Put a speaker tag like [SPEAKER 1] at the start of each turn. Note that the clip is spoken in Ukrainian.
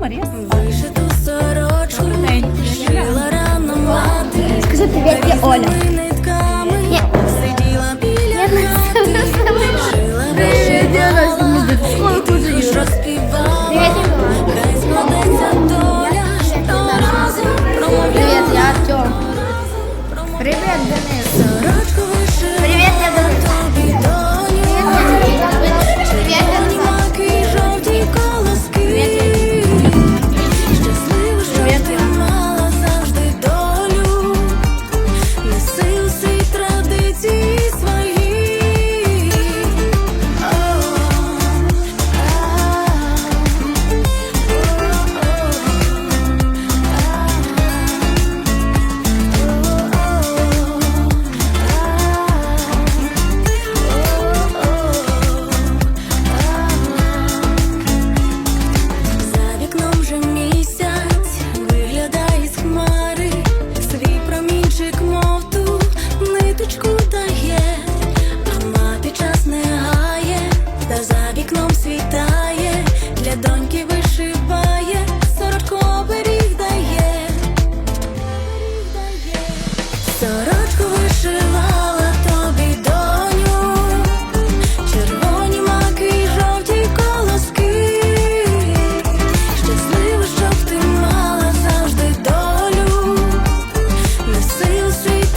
[SPEAKER 1] Марія.
[SPEAKER 2] Вишиту сорочку, шила рано мати. Скажи привіт, я Оля. для доньки вишиває, сорочку оберіг дає, сорочку вишивала тобі доню, червоні маки й жовті колоски, щасливо, щоб ти мала завжди долю, неси світ.